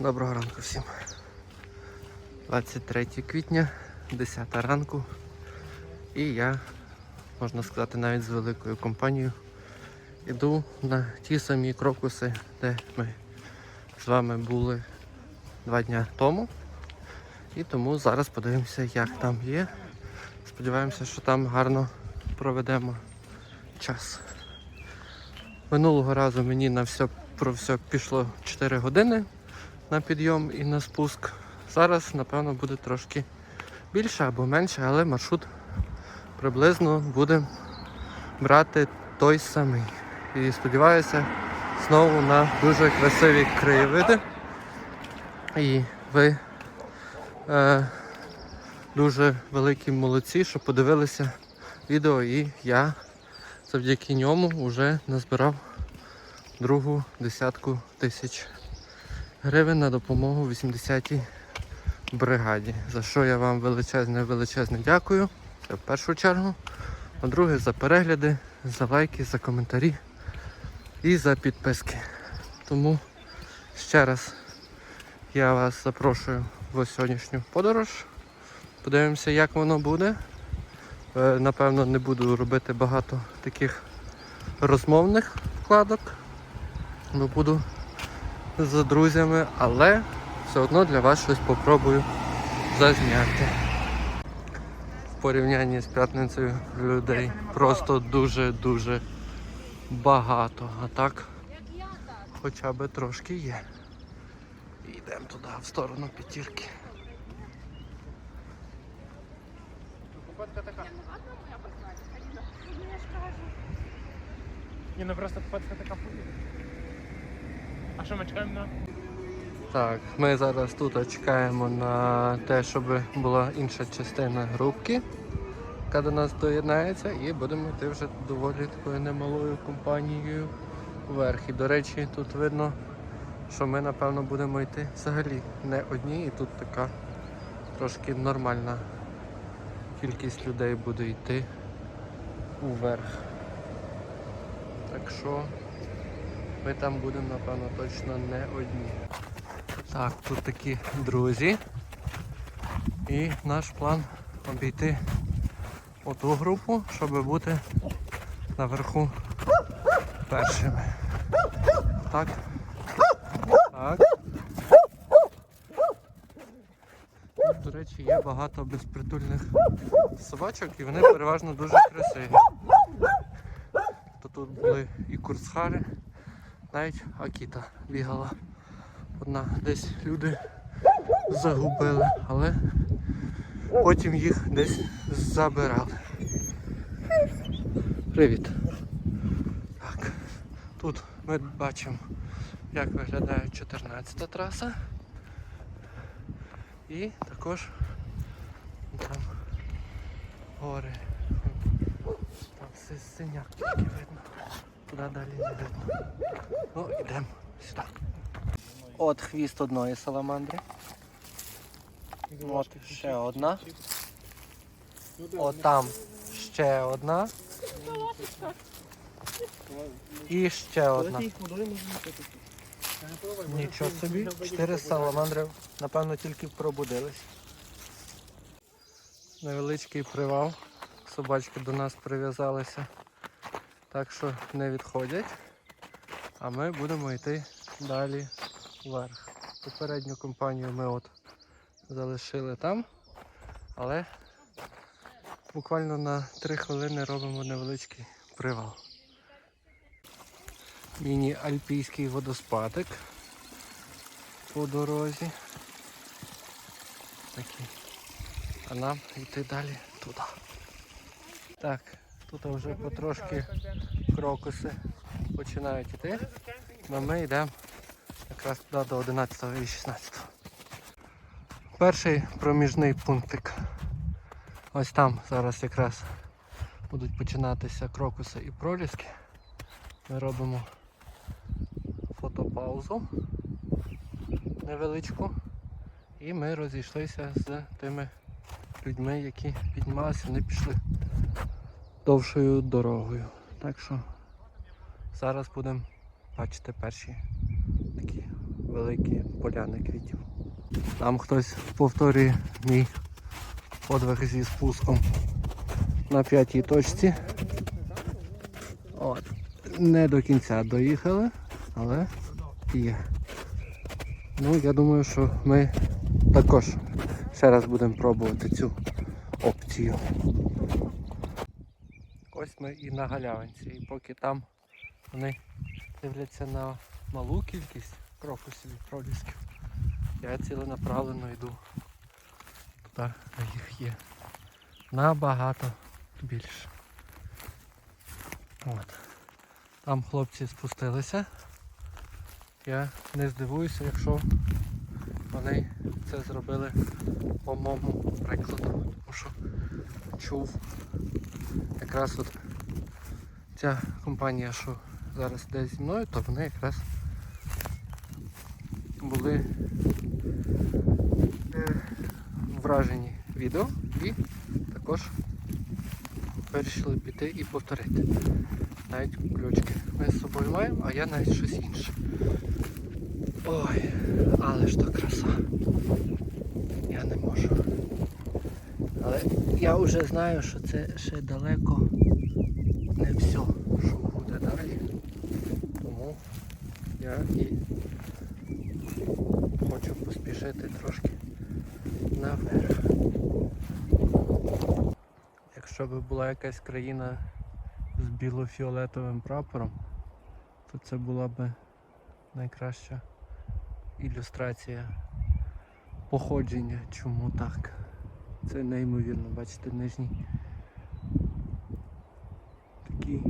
Доброго ранку всім. 23 квітня, 10 ранку. І я, можна сказати, навіть з великою компанією іду на ті самі крокуси, де ми з вами були два дня тому. І тому зараз подивимося, як там є. Сподіваємося, що там гарно проведемо час. Минулого разу мені на все про все пішло 4 години на підйом і на спуск. Зараз, напевно, буде трошки більше або менше, але маршрут приблизно буде брати той самий. І сподіваюся, знову на дуже красиві краєвиди. І ви е, дуже великі молодці, що подивилися відео, і я завдяки ньому вже назбирав другу десятку тисяч гривень на допомогу 80-й бригаді. За що я вам величезне величезне дякую. Це в першу чергу. А друге за перегляди, за лайки, за коментарі і за підписки. Тому ще раз я вас запрошую в сьогоднішню подорож. Подивимося, як воно буде. Е, Напевно, не буду робити багато таких розмовних вкладок, бо буду з друзями, але все одно для вас щось попробую зазняти. В порівнянні з п'ятницею людей просто дуже-дуже багато. А так хоча б трошки є. І йдемо туди, в сторону п'ятірки. Ні, ну просто попадка така повітря. А що ми чекаємо на? Так, ми зараз тут чекаємо на те, щоб була інша частина групки, яка до нас доєднається, і будемо йти вже доволі такою немалою компанією вверх. І до речі, тут видно, що ми напевно будемо йти взагалі не одні, і тут така трошки нормальна кількість людей буде йти уверх. Так що ми там будемо, напевно, точно не одні. Так, тут такі друзі. І наш план обійти оту групу, щоб бути наверху першими. Так. Так. До речі, є багато безпритульних собачок і вони переважно дуже красиві. То тут були і курсхари, навіть Акіта бігала. Одна десь люди загубили, але потім їх десь забирали. Привіт. Так, тут ми бачимо, як виглядає 14 траса. І також там гори. Там все синяк тільки видно. Туди далі не видно. Ну, йдемо сюди. От хвіст одної саламандри. От ще одна. От там ще одна. І ще одна. Нічого собі. Чотири саламандри, напевно, тільки пробудились. Невеличкий привал. Собачки до нас прив'язалися. Так що не відходять. А ми будемо йти далі вверх. Попередню компанію ми от залишили там, але буквально на 3 хвилини робимо невеличкий привал. Міні-альпійський водоспадик по дорозі. Такий. А нам йти далі туди. Так, тут вже потрошки крокуси починають йти. А ми йдемо якраз туди до 11 і 16. Перший проміжний пунктик. Ось там зараз якраз будуть починатися крокуси і проліски. Ми робимо фотопаузу невеличку. І ми розійшлися з тими людьми, які піднімалися, вони пішли довшою дорогою. Так що зараз будемо бачити перші такі великі поляни квітів. Там хтось повторює мій подвиг зі спуском на п'ятій точці. От. Не до кінця доїхали, але є. Ну, я думаю, що ми також ще раз будемо пробувати цю опцію. Ми і на галявинці. І поки там вони дивляться на малу кількість крокусів і пролісків, я ціленаправленно йду туди, де їх є. Набагато більше. От. Там хлопці спустилися. Я не здивуюся, якщо вони це зробили по моєму прикладу. Тому що чув якраз от ця компанія, що зараз йде зі мною, то вони якраз були е, вражені відео і також вирішили піти і повторити. Навіть ключки ми з собою маємо, а я навіть щось інше. Ой, але ж то краса. Я не можу. Але я вже знаю, що це ще далеко не все, що буде далі. Тому я і хочу поспішити трошки наверх. Якщо б була якась країна з біло-фіолетовим прапором, то це була б найкраща ілюстрація походження, чому так. Це неймовірно, бачите, нижній такий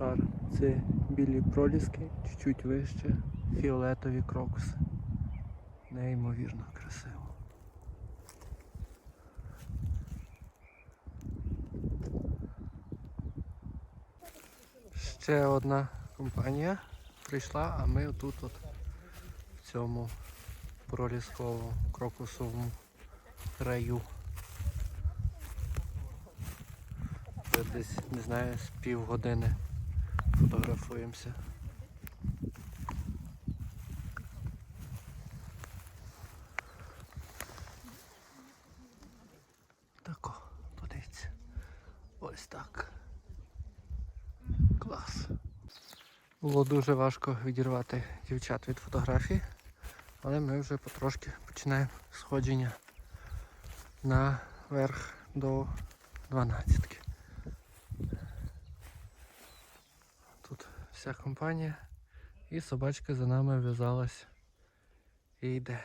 шар. Це білі проліски, чуть-чуть вище, фіолетові крокуси. Неймовірно красиво. Ще одна компанія прийшла, а ми тут от в цьому пролісковому крокусовому раю. Десь, не знаю, з півгодини фотографуємося. Тако, подивіться. Ось так. Клас. Було дуже важко відірвати дівчат від фотографій, але ми вже потрошки починаємо сходження наверх до 12. Тут вся компанія і собачка за нами в'язалась і йде.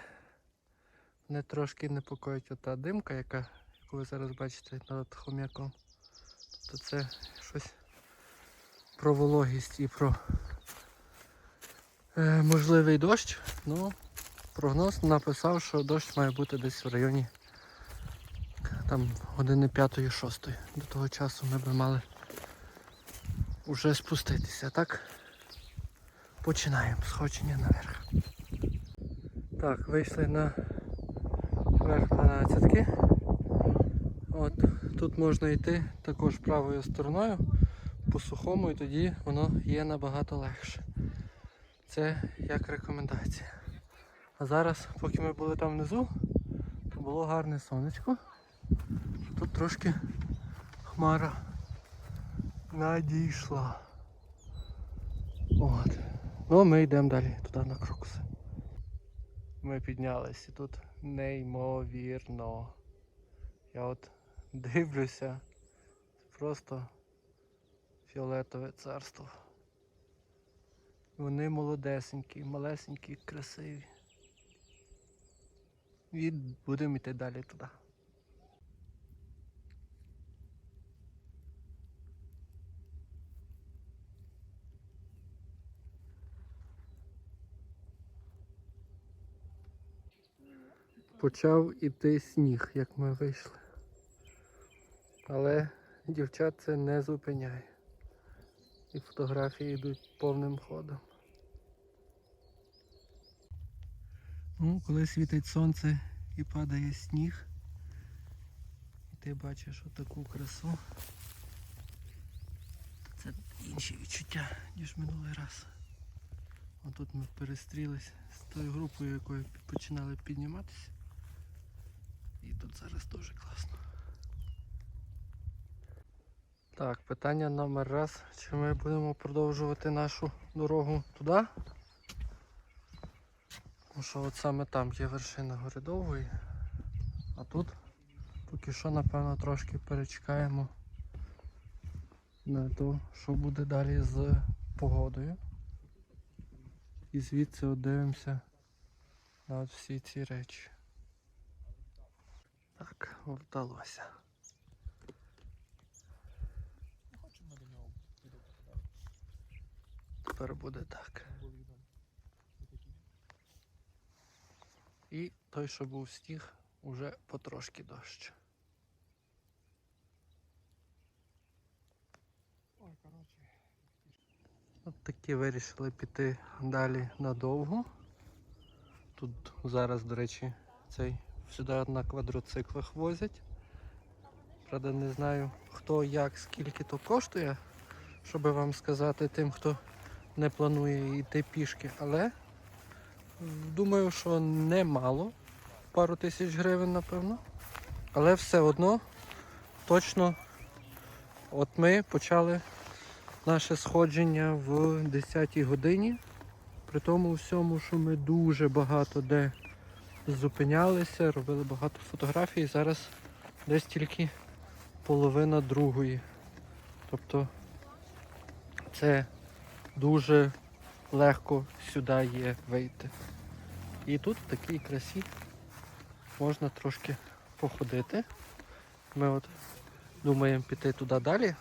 Мене трошки непокоїть ота димка, яка, яку ви зараз бачите над хом'яком. Тобто це щось про вологість і про е, можливий дощ. Ну, прогноз написав, що дощ має бути десь в районі там години 5-6. До того часу ми б мали вже спуститися, так? Починаємо сходження наверх. Так, вийшли на верх 12. От, тут можна йти також правою стороною по сухому і тоді воно є набагато легше. Це як рекомендація. А зараз, поки ми були там внизу, то було гарне сонечко. Тут трошки хмара надійшла. От. Ну, ми йдемо далі туди на крокуси. Ми піднялися тут неймовірно. Я от дивлюся. Просто фіолетове царство. Вони молодесенькі, малесенькі, красиві. І будемо йти далі туди. Почав іти сніг, як ми вийшли. Але дівчат це не зупиняє. І фотографії йдуть повним ходом. Ну, коли світить сонце і падає сніг, і ти бачиш отаку красу, це інші відчуття, ніж минулий раз. А тут ми перестрілись з тою групою, якою починали підніматися. Зараз дуже класно. Так, питання номер раз. Чи ми будемо продовжувати нашу дорогу туди? Тому що от саме там є вершина гори довгої. А тут поки що, напевно, трошки перечекаємо на те, що буде далі з погодою. І звідси от дивимося на от всі ці речі. Так, вдалося. Не хочемо до нього піду. Тепер буде так. І той, що був сніг, уже потрошки дощ. От такі вирішили піти далі надовго. Тут зараз, до речі, цей сюди на квадроциклах возять. Правда, не знаю хто, як, скільки то коштує, щоб вам сказати тим, хто не планує йти пішки, але думаю, що немало. Пару тисяч гривень, напевно. Але все одно точно от ми почали наше сходження в 10 годині. При тому всьому, що ми дуже багато де зупинялися, робили багато фотографій. Зараз десь тільки половина другої. Тобто це дуже легко сюди є вийти. І тут в такій красі можна трошки походити. Ми от думаємо піти туди далі,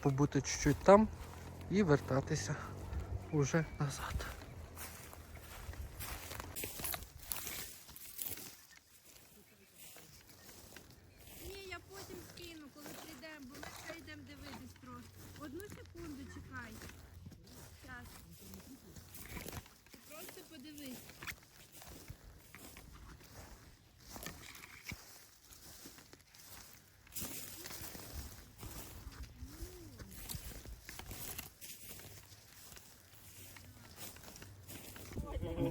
побути чуть-чуть там і вертатися уже назад. Ні, я потім скину, коли прийдемо, бо ми ще йдемо дивитись просто. Одну секунду чекай. Щас. Просто подивись.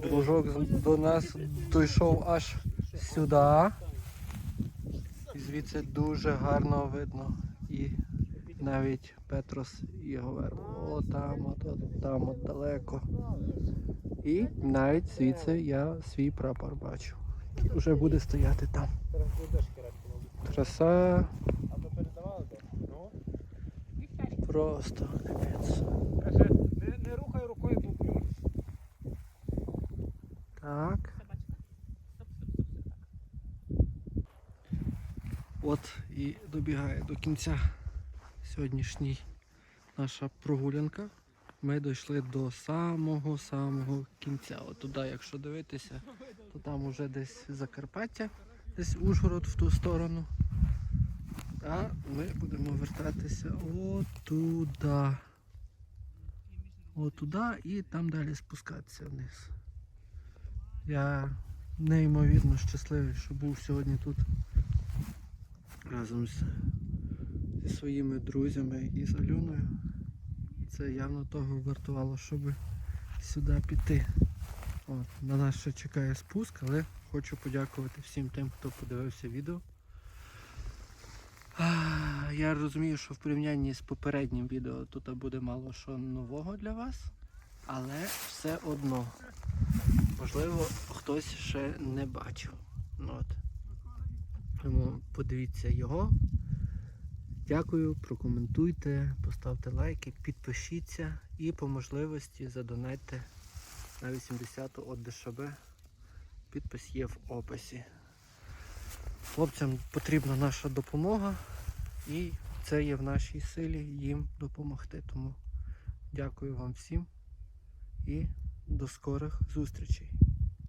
Дружок до нас дійшов аж сюди. І звідси дуже гарно видно. І навіть Петрос і його вербу. О, там, от, от, там, от далеко. І навіть звідси я свій прапор бачу. Який вже буде стояти там. Зараз буде дощ кератку робити. Краса А то передавали де? Ну? просто капець. Каже, не, не рухай рукою, бо плюс. Так. От і добігає до кінця сьогоднішній наша прогулянка. Ми дійшли до самого-самого кінця. От туди, якщо дивитися, то там уже десь Закарпаття, десь Ужгород в ту сторону. А ми будемо вертатися отуда. Отуда і там далі спускатися вниз. Я неймовірно щасливий, що був сьогодні тут разом з, зі своїми друзями і з Альоною. Це явно того вартувало, щоб сюди піти. От, на нас ще чекає спуск, але хочу подякувати всім тим, хто подивився відео. Я розумію, що в порівнянні з попереднім відео тут буде мало що нового для вас, але все одно. Можливо, хтось ще не бачив. Ну, От. Тому подивіться його. Дякую, прокоментуйте, поставте лайки, підпишіться і по можливості задонайте на 80-ту от ДШБ. Підпис є в описі. Хлопцям потрібна наша допомога і це є в нашій силі їм допомогти. Тому дякую вам всім і до скорих зустрічей.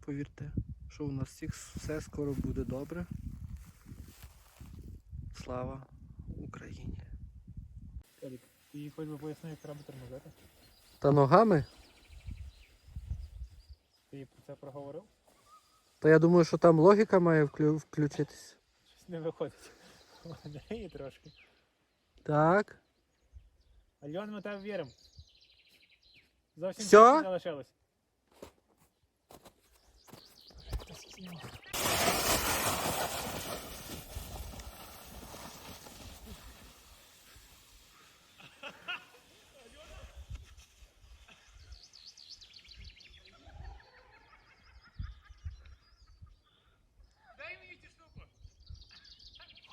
Повірте, що у нас всіх все скоро буде добре. Слава Україні! Ти хоч би пояснив, як треба тормозити? Та ногами? Ти про це проговорив? Та я думаю, що там логіка має вклю- включитись. Щось не виходить. Неї трошки. Так. Альон, ми тебе віримо. Зовсім Всьо? трішки залишилось. Дай мені цю штуку.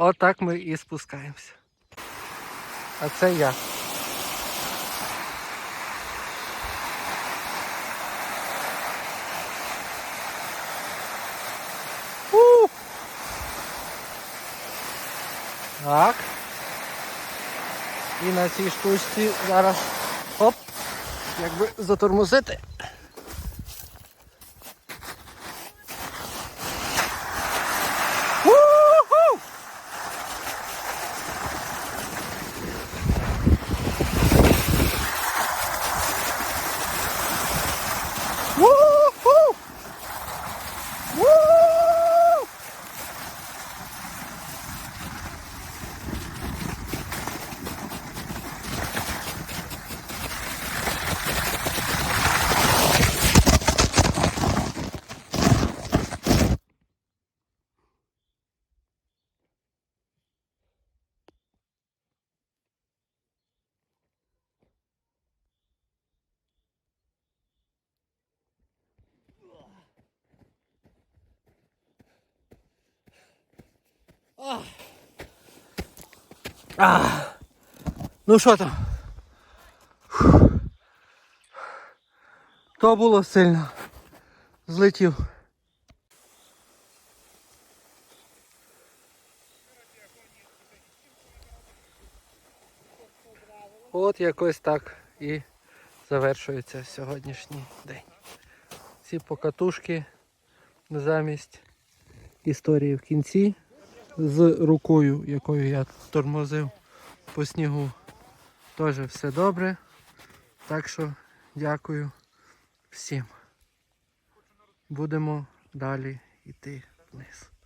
Отак ми і спускаємося. А це я. У! Так. І на цій штучці зараз оп, якби затормозити. А, ну що там? То було сильно. Злетів. От якось так і завершується сьогоднішній день. Ці покатушки замість історії в кінці з рукою, якою я тормозив по снігу. Теж все добре. Так що дякую всім. Будемо далі йти вниз.